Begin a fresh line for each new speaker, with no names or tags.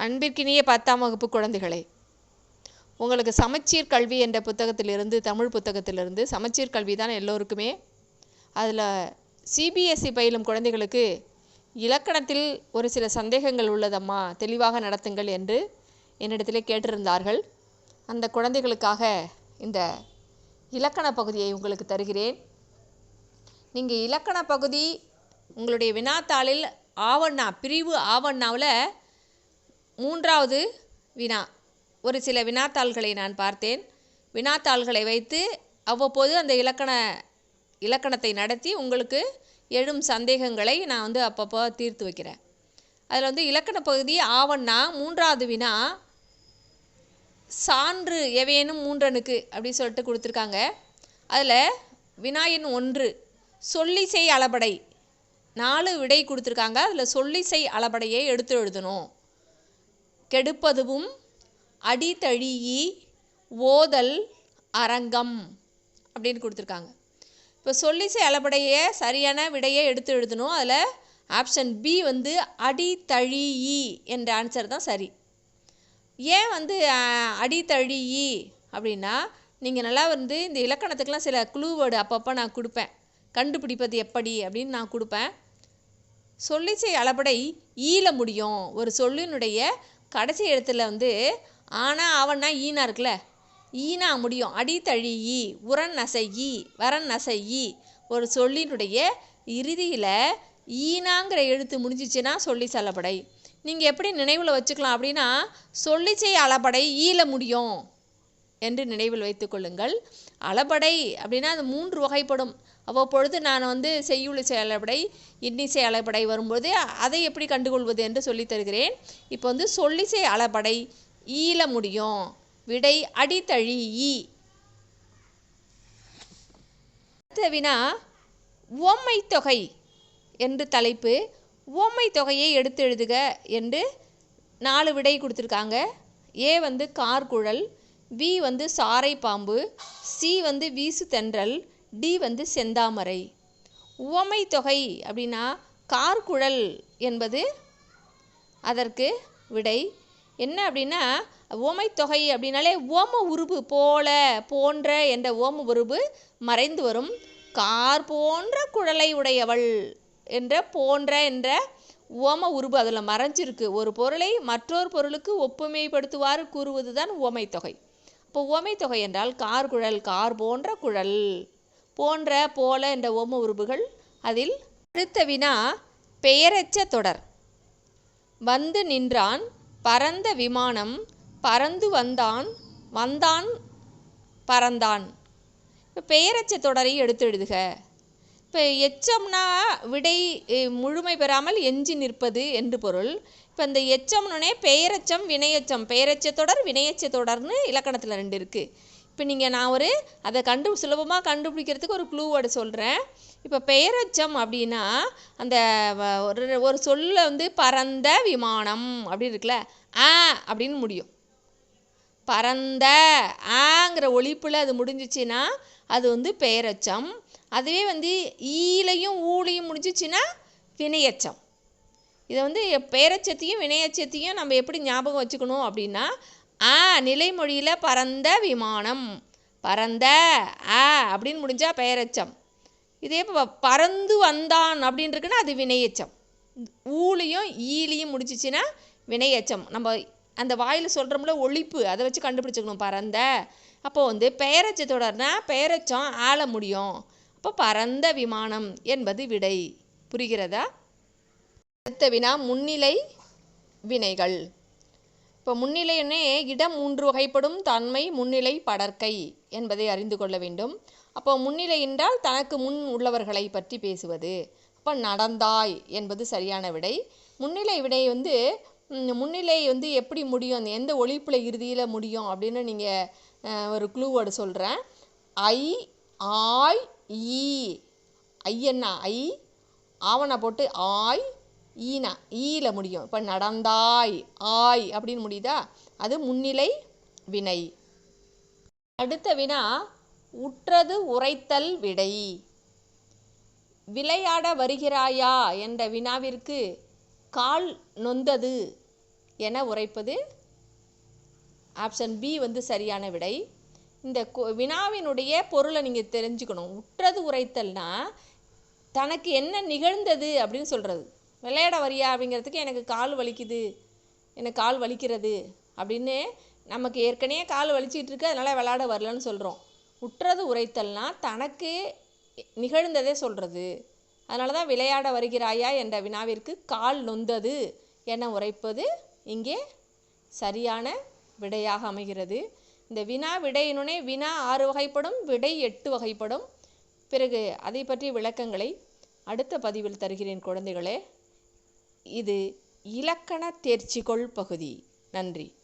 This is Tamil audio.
அன்பிற்கினிய பத்தாம் வகுப்பு குழந்தைகளே உங்களுக்கு சமச்சீர் கல்வி என்ற புத்தகத்திலிருந்து தமிழ் புத்தகத்திலிருந்து சமச்சீர் கல்வி தான் எல்லோருக்குமே. அதில் சிபிஎஸ்சி பயிலும் குழந்தைகளுக்கு இலக்கணத்தில் ஒரு சில சந்தேகங்கள் உள்ளதம்மா தெளிவாக நடத்துங்கள் என்று என்னிடத்திலே கேட்டிருந்தார்கள். அந்த குழந்தைகளுக்காக இந்த இலக்கண பகுதியை உங்களுக்கு தருகிறேன். நீங்கள் இலக்கண பகுதி உங்களுடைய வினாத்தாளில் ஆவண்ணா பிரிவு ஆவண்ணாவில் மூன்றாவது வினா. ஒரு சில வினாத்தாள்களை நான் பார்த்தேன். வினாத்தாள்களை வைத்து அவ்வப்போது அந்த இலக்கண இலக்கணத்தை நடத்தி உங்களுக்கு எழும் சந்தேகங்களை நான் வந்து அப்பப்போ தீர்த்து வைக்கிறேன். அதில் வந்து இலக்கண பகுதி ஆவண்ணா மூன்றாவது வினா சான்று எவையேனும் மூன்றனுக்கு அப்படி சொல்லிட்டு கொடுத்துருக்காங்க. அதில் வினாயின் ஒன்று சொல்லிசை அளபடை. நாலு விடை கொடுத்துருக்காங்க. அதில் சொல்லிசை அளபடையை எடுத்து எழுதணும். கெடுப்பதுவும் அடித்தழியி ஓதல் அரங்கம் அப்படின்னு கொடுத்துருக்காங்க. இப்போ சொல்லிசை அளபடையை சரியான விடையை எடுத்து எழுதணும். அதில் ஆப்ஷன் பி வந்து அடித்தழியி என்ற ஆன்சர் தான் சரி. ஏன் வந்து அஹ், அப்படின்னா நீங்கள் நல்லா வந்து இந்த இலக்கணத்துக்கெலாம் சில குழு வேர்டு அப்பப்போ நான் கொடுப்பேன். கண்டுபிடிப்பது எப்படி அப்படின்னு நான் கொடுப்பேன். சொல்லிச்சை அளபடை ஈல முடியும். ஒரு சொல்லினுடைய கடைசி இடத்துல வந்து ஆனா அவன்னா ஈனா இருக்குல்ல? ஈனா முடியும். அடித்தழி ஈ உரன் நசை ஈ வரன் நசை ஈ ஒரு சொல்லினுடைய இறுதியில் ஈனாங்கிற எழுத்து முடிஞ்சிச்சுன்னா சொல்லி செல்லப்படை. நீங்கள் எப்படி நினைவில் வச்சுக்கலாம் அப்படின்னா சொல்லிச்சை அளபடை ஈல முடியும். என்று நினைவில் வைத்துக்கொள்ளுங்கள் அளபடை அப்படின்னா அது மூன்று வகைப்படும். அவ்வப்பொழுது நான் வந்து செய்யுளிசை அளபடை இன்னிசை அளபடை வரும்போது அதை எப்படி கண்டுகொள்வது என்று சொல்லித் தருகிறேன். இப்போ வந்து சொல்லிசை அளபடை ஈல முடியும். விடை அடித்தழி ஈ. அடுத்த வினா ஓம்மை தொகை என்று தலைப்பு. உவமை தொகையை எடுத்து எழுதுக என்று நாலு விடை கொடுத்துருக்காங்க. ஏ வந்து கார்குழல் வி வந்து சாறை பாம்பு சி வந்து வீசு தென்றல் டி வந்து செந்தாமரை. உவமை தொகை அப்படின்னா கார்குழல் என்பது அதற்கு விடை. என்ன அப்படின்னா ஓமை தொகை அப்படின்னாலே ஓம உருபு போல போன்ற என்ற ஓம உருபு மறைந்து வரும். கார் போன்ற குழலை உடையவள் என்ற போன்ற என்ற ஓம உருபு அதில் மறைஞ்சிருக்கு. ஒரு பொருளை மற்றொரு பொருளுக்கு ஒப்புமைப்படுத்துவாறு கூறுவது தான் ஓமை தொகை. இப்போ ஓமை தொகை என்றால் கார் குழல் கார் போன்ற குழல். போன்ற போல என்ற ஓம உருபுகள் அதில். அடுத்த வினா பெயரச்ச தொடர். வந்து நின்றான் பறந்த விமானம் பறந்து வந்தான் வந்தான் பறந்தான். இப்போ பெயரச்ச தொடரை எடுத்து எழுதுக. இப்போ எச்சம்னா விடை முழுமை பெறாமல் எஞ்சி நிற்பது என்று பொருள். இப்போ இந்த எச்சம்னே பெயரச்சம் வினையச்சம். பெயரச்ச தொடர் வினையச்ச தொடர்னு இலக்கணத்தில் ரெண்டு இருக்குது இப்போ நீங்கள் நான் ஒரு அதை கண்டு சுலபமாக கண்டுபிடிக்கிறதுக்கு ஒரு க்ளூவோட சொல்கிறேன் இப்போ பெயரச்சம் அப்படின்னா அந்த வ- ஒரு ஒரு சொல்ல வந்து பறந்த விமானம் அப்படின்னு இருக்குல்ல ஆ அப்படின்னு முடியும். பறந்த ஆங்கிற ஒழிப்பில் அது முடிஞ்சிச்சுன்னா அது வந்து பெயரச்சம் அதுவே வந்து ஈலையும் ஊலையும் முடிஞ்சிச்சுன்னா வினையச்சம். இதை வந்து பேரச்சத்தையும் வினையச்சத்தையும் நம்ம எப்படி ஞாபகம் வச்சுக்கணும் அப்படின்னா ஆ நிலைமொழியில் பறந்த விமானம் பறந்த ஆ அப்படின்னு முடிஞ்சால் பெயரச்சம் இதே இப்போ பறந்து வந்தான் அப்படின்னு இருக்குன்னா அது வினையச்சம். ஊலையும் ஈலியும் முடிச்சிச்சின்னா வினையச்சம். நம்ம அந்த வாயில் சொல்கிறோம்ல ஒழிப்பு அதை வச்சு கண்டுபிடிச்சிக்கணும் பறந்த அப்போ வந்து பெயரச்சத்தோடனா பெயரச்சம் ஆள முடியும். அப்போ பறந்த விமானம் என்பது விடை. புரிகிறதா? அடுத்த வினா முன்னிலை வினைகள். இப்போ முன்னிலைன்னே இடம் மூன்று வகைப்படும் தன்மை முன்னிலை படர்க்கை என்பதை அறிந்து கொள்ள வேண்டும். அப்போ முன்னிலை என்றால் தனக்கு முன் உள்ளவர்களை பற்றி பேசுவது. அப்போ நடந்தாய் என்பது சரியான விடை. முன்னிலை விடை வந்து முன்னிலை வந்து எப்படி முடியும்? அந்த எந்த ஒழிப்பில் இறுதியில் முடியும் அப்படின்னு நீங்கள் ஒரு க்ளூவோடு சொல்கிறேன் ஐ ஆய் ஈ. ஐயன்னா ஐ. ஆவணா போட்டு ஆய் ஈனா ஈல முடியும். இப்போ நடந்தாய் ஆய் அப்படின்னு முடியுதா? அது முன்னிலை வினை. அடுத்த வினா உற்றது உரைத்தல் விடை. விளையாட வருகிறாயா என்ற வினாவிற்கு கால் நொந்தது என உரைப்பது ஆப்ஷன் பி வந்து சரியான விடை. இந்த வினாவினுடைய பொருளை நீங்கள் தெரிஞ்சுக்கணும். உற்றது உரைத்தல்னா தனக்கு என்ன நிகழ்ந்தது அப்படின்னு சொல்கிறது விளையாட வரியா அப்படிங்கிறதுக்கு எனக்கு கால் வலிக்குது. எனக்கு கால் வலிக்கிறது. அப்படின்னு நமக்கு ஏற்கனவே கால் வலிச்சிட்டு இருக்கு அதனால் விளையாட வரலன்னு சொல்கிறோம் உற்றது உரைத்தல்னால் தனக்கு நிகழ்ந்ததே சொல்கிறது அதனால தான் விளையாட வருகிறாயா என்ற வினாவிற்கு கால் நொந்தது என உரைப்பது இங்கே சரியான விடையாக அமைகிறது. இந்த வினா விடையினுனே வினா ஆறு வகைப்படும் விடை எட்டு வகைப்படும். பிறகு அதை பற்றிய விளக்கங்களை அடுத்த பதிவில் தருகிறேன் குழந்தைகளே. இது இலக்கண தேர்ச்சிகொள் பகுதி. நன்றி.